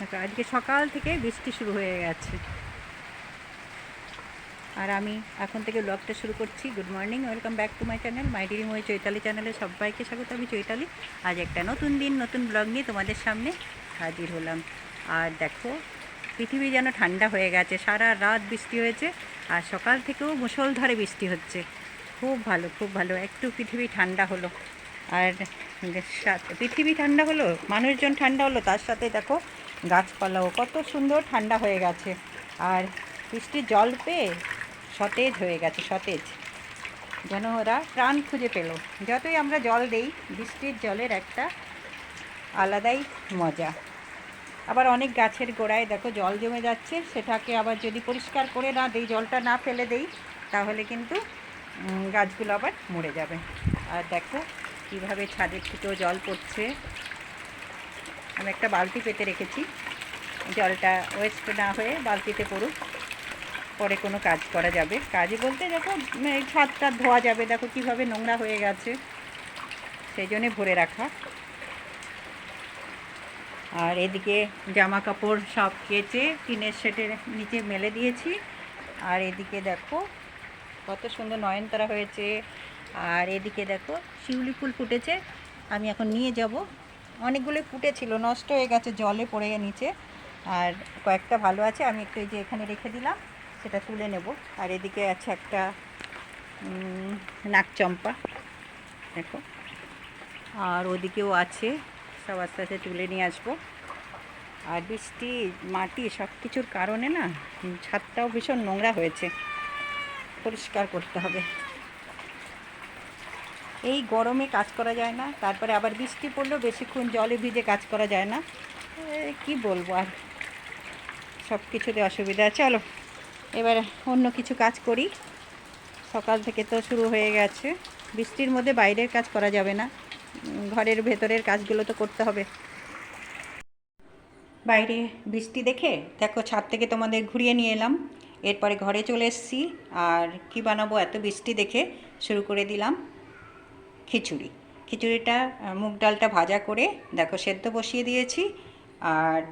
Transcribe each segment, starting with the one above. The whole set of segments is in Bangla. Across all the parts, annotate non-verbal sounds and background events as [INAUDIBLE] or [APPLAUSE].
দেখো আজকে সকাল থেকে বৃষ্টি শুরু হয়ে গেছে। আর আমি এখন থেকে ব্লগটা শুরু করছি। Good morning welcome back to my channel my ডিরি মই চৈতালি চ্যানেলে সবাইকে স্বাগত। আমি চৈতালি। আজ একটা নতুন দিন, নতুন ব্লগ নিয়ে তোমাদের সামনে হাজির হলাম। আর দেখো, পৃথিবী যেন ঠান্ডা হয়ে গেছে, সারা রাত বৃষ্টি হয়েছে, আর সকাল থেকেও মুষলধারে বৃষ্টি হচ্ছে। খুব ভালো খুব ভালো। একটু পৃথিবী ঠান্ডা হলো। আর পৃথিবী ঠান্ডা হলো, মানুষজন ঠান্ডা হলো, তার সাথে দেখো গাছপালাও কত সুন্দর ঠান্ডা হয়ে গেছে। আর বৃষ্টির জল পেয়ে সতেজ হয়ে গেছে, সতেজ। যেন ওরা প্রাণ খুঁজে পেল। যতই আমরা জল দেই, বৃষ্টির জলের একটা আলাদাই মজা। আবার অনেক গাছের গোড়ায় দেখো জল জমে যাচ্ছে, সেটাকে আবার যদি পরিষ্কার করে না দিই, জলটা না ফেলে দেই, তাহলে কিন্তু গাছগুলো আবার মরে যাবে। আর দেখো কীভাবে ছাদের থেকেও জল পড়ছে। আমি একটা বালতি পেতে রেখেছি। জলটা ওয়েস্ট না হয়ে বালতিতে পড়ুক, পরে কোনো কাজ করা যাবে। কাজই বলতে দেখো ছাদটা ধোয়া যাবে, দেখো কীভাবে নোংরা হয়ে গেছে। সেই জন্যে ভরে রাখা। আর এদিকে জামা কাপড় সব কেচে, টিনের শেটের নিচে মেলে দিয়েছি। আর এদিকে দেখো, কত সুন্দর নয়নতারা হয়েছে। আর এদিকে দেখো, শিউলি ফুল ফুটেছে। আমি এখন নিয়ে যাব। অনেকগুলো ফুটেছিল নষ্ট হয়ে গেছে, জলে পড়ে নিচে। আর কয়েকটা ভালো আছে, আমি একটু যে এখানে রেখে দিলাম, সেটা তুলে নেব। আর এদিকে আছে একটা নাকচম্পা দেখো। আর ওদিকেও আছে, সব আস্তে আস্তে তুলে নিয়ে আসব। আর বৃষ্টি, মাটি সব কিছুর কারণে না, ছাদটাও ভীষণ নোংরা হয়েছে। পরিষ্কার করতে হবে। এই গরমে কাজ করা যায় না, তারপরে আবার বৃষ্টি পড়লেও বেশিক্ষণ জলে ভিজে কাজ করা যায় না। কি বলব আর? সব কিছুতে অসুবিধা। চলো, এবার অন্য কিছু কাজ করি। সকাল থেকে তো শুরু হয়ে গেছে। বৃষ্টির মধ্যে বাইরের কাজ করা যাবে না। ঘরের ভেতরের কাজগুলো তো করতে হবে। বাইরে বৃষ্টি দেখে, দেখো ছাদ থেকে তোমাদের ঘুরিয়ে নিয়ে এলাম। এরপরে ঘরে চলে এসেছি। আর কি বানাবো এত বৃষ্টি দেখে শুরু করে দিলাম। খিচুড়ি। খিচুড়িটা মুগ ডালটা ভাজা করে দেখো সেদ্ধ বসিয়ে দিয়েছি। আর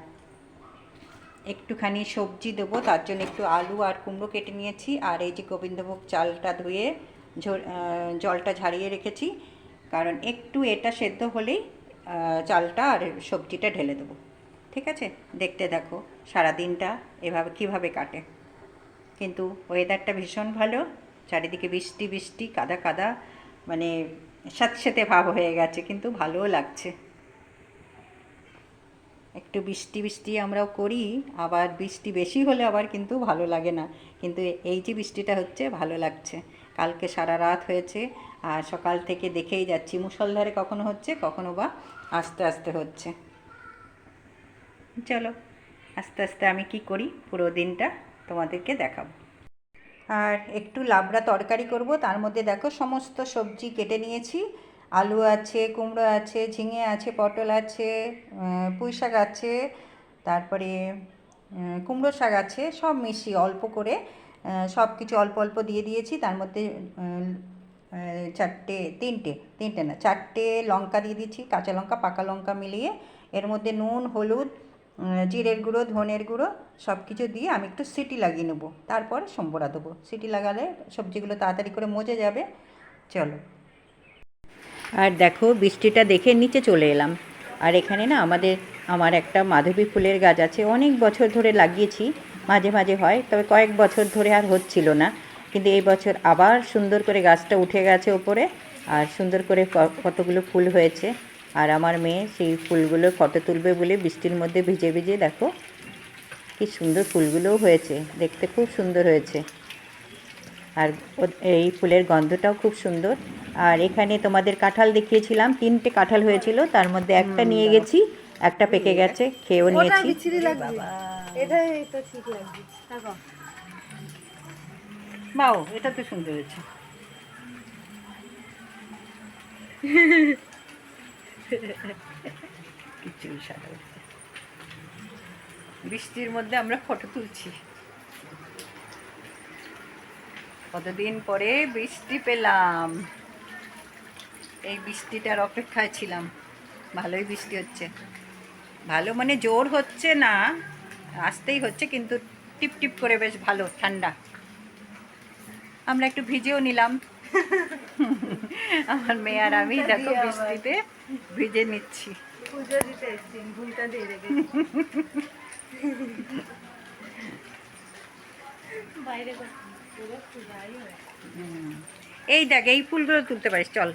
একটুখানি সবজি দেবো, তার জন্য একটু আলু আর কুমড়ো কেটে নিয়েছি। আর এই যে গোবিন্দভোগ চালটা ধুয়ে জলটা ঝাড়িয়ে রেখেছি। কারণ একটু এটা সেদ্ধ হলেই চালটা আর সবজিটা ঢেলে দেবো। ঠিক আছে? দেখতে দেখো সারা দিনটা এভাবে কীভাবে কাটে। কিন্তু ওয়েদারটা ভীষণ ভালো, চারিদিকে বৃষ্টি বৃষ্টি, কাদা কাদা মানে স্যাঁতস্যাঁতে ভাব হয়ে গেছে, কিন্তু ভালোও লাগছে। একটু বৃষ্টি বৃষ্টি আমরাও করি, আবার বৃষ্টি বেশি হলে আবার কিন্তু ভালো লাগে না। কিন্তু এই যে বৃষ্টিটা হচ্ছে, ভালো লাগছে। কালকে সারা রাত হয়েছে, আর সকাল থেকে দেখেই যাচ্ছি, মুষলধারে কখনো হচ্ছে, কখনো বা আস্তে আস্তে হচ্ছে। চলো, আস্তে আস্তে আমি কি করি, পুরো দিনটা তোমাদেরকে দেখাবো। আর একটু লাবড়া তরকারি করব। তার মধ্যে দেখো সমস্ত সবজি কেটে নিয়েছি। আলু আছে, কুমড়ো আছে, ঝিঙে আছে, পটল আছে পুঁই শাক আছে, তারপরে কুমড়ো শাক আছে, সব মিশিয়ে অল্প করে সব কিছু অল্প অল্প দিয়ে দিয়েছি। তার মধ্যে চারটে, তিনটে তিনটে না, চারটে লঙ্কা দিয়ে দিয়েছি কাঁচা লঙ্কা, পাকা লঙ্কা মিলিয়ে। এর মধ্যে নুন, হলুদ জিরের গুঁড়ো, ধনের গুঁড়ো সব কিছু দিয়ে আমি একটু সিটি লাগিয়ে নেব। তারপর সম্বরা দেবো। সিটি লাগালে সবজিগুলো তাড়াতাড়ি করে মজে যাবে। চলো। আর দেখো, বৃষ্টিটা দেখে নিচে চলে এলাম। আর এখানে না আমাদের, আমার একটা মাধবী ফুলের গাছ আছে। অনেক বছর ধরে লাগিয়েছি, মাঝে মাঝে হয়, তবে কয়েক বছর ধরে আর হচ্ছিল না। কিন্তু এই বছর আবার সুন্দর করে গাছটা উঠে গেছে ওপরে, আর সুন্দর করে কতগুলো ফুল হয়েছে। আর আমার মেয়ে সেই ফুলগুলো ফটো তুলবে বলে বৃষ্টির মধ্যে ভিজে ভিজে দেখো কি সুন্দর ফুলগুলোও হয়েছে দেখতে খুব সুন্দর হয়েছে। আর এই ফুলের গন্ধটাও খুব সুন্দর। আর এখানে তোমাদের কাঁঠাল দেখিয়েছিলাম তিনটে কাঁঠাল হয়েছিল তার মধ্যে একটা নিয়ে গেছি একটা পেকে গেছে খেয়েও নিয়েছি। বিচ্ছিরি লাগবে এটাই তো ঠিক লাগবে দেখো। বাও এটা তো সুন্দর হয়েছে। [LAUGHS] সাদা বৃষ্টির মধ্যে আমরা ফটো তুলছি। কতদিন পরে বৃষ্টি পেলাম। এই বৃষ্টিটার অপেক্ষায় ছিলাম। ভালোই বৃষ্টি হচ্ছে। ভালো মানে জোর হচ্ছে না, আসতেই হচ্ছে, কিন্তু টিপ টিপ করে বেশ ভালো, ঠান্ডা। আমরা একটু ভিজেও নিলাম। আমার মেয়ে আর আমি দেখো বৃষ্টিতে ভিজে নিচ্ছি। পুজো দিতে এসছি ভুলটা দিয়ে রেখেছি। বাইরে তো পুরো পূজাই হয় হুম। এই দেখ এই ফুলগুলো তুলতে পারিস চল।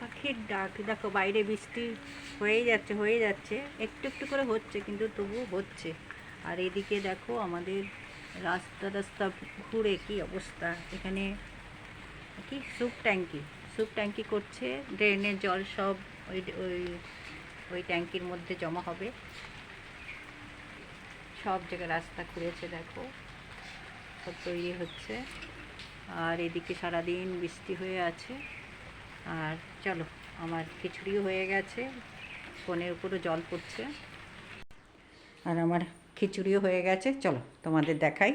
পাখির ডাক দেখো বাইরে বৃষ্টি হয়েই যাচ্ছে হয়ে যাচ্ছে। একটু একটু করে হচ্ছে কিন্তু তবুও হচ্ছে। আর এদিকে দেখো আমাদের রাস্তা রাস্তা ঘুরে কি অবস্থা? এখানে কি? স্যুপ ট্যাঙ্কি। স্যুপ ট্যাঙ্কি করছে, ড্রেনের জল সব ওই ওই ওই ট্যাঙ্কির মধ্যে জমা হবে। সব জায়গায় রাস্তা খুঁড়েছে দেখো। সব তৈরি হচ্ছে। আর এদিকে সারাদিন বৃষ্টি হয়ে আছে। আর চলো, আমার খিচুড়িও হয়ে গেছে। ফোনের উপরও জল পড়ছে। আর আমার খিচুড়িও হয়ে গেছে। চলো তোমাদের দেখাই।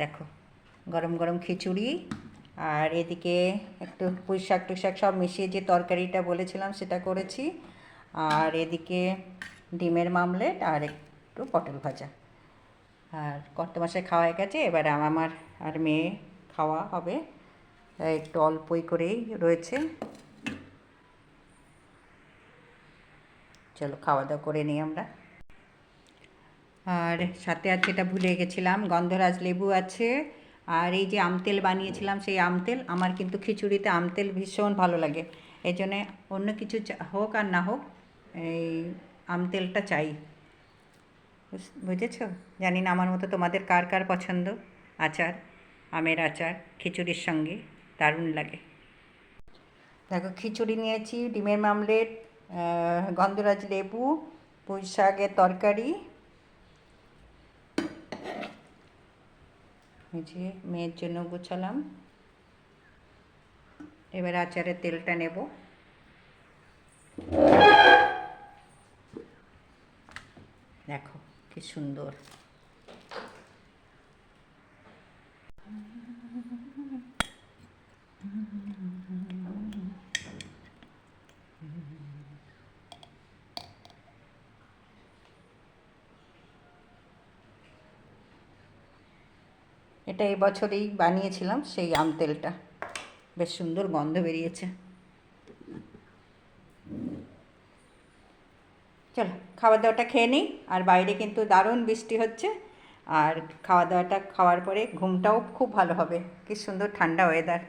দেখো, গরম গরম খিচুড়ি আর এদিকে একটু পুঁই শাক টুই শাক সব মিশিয়ে যে তরকারিটা বলেছিলাম সেটা করেছি। আর এদিকে ডিমের মামলেট আর একটু পটল ভাজা। আর কত মাসে খাওয়া হয়ে গেছে, এবার আমার আর মেয়ে খাওয়া হবে। একটু অল্পই করেই রয়েছে। চলো খাওয়া দাওয়া করে নিই আমরা। আর সাথে আছে এটা ভুলে গেছিলাম, গন্ধরাজ লেবু আছে। আর এই যে আমতেল বানিয়েছিলাম, সেই আমতেল আমার কিন্তু খিচুড়িতে আমতেল ভীষণ ভালো লাগে। এই জন্যে অন্য কিছু হোক আর না হোক, এই আমতেলটা চাই। বুঝ- বুঝেছ? জানি না আমার মতো তোমাদের কার কার পছন্দ, আচার, আমের আচার, খিচুড়ির সঙ্গে, দারুণ লাগে। দেখো, খিচুড়ি নিয়েছি, ডিমের মামলেট গন্ধরাজ লেবু পুঁই শাকের তরকারি যে মেয়ের জন্য গুছালাম। এবার আচারের তেলটা নেব। দেখো কি সুন্দর। এটা এবছরেই বানিয়েছিলাম সেই আম তেলটা। বেশ সুন্দর গন্ধ বেরিয়েছে। চলো খাওয়া দাওয়াটা খেয়ে নিই, আর বাইরে কিন্তু দারুণ বৃষ্টি হচ্ছে। আর খাওয়া দাওয়াটা খাওয়ার পরে ঘুমটাও খুব ভালো হবে। কি সুন্দর ঠান্ডা ওয়েদার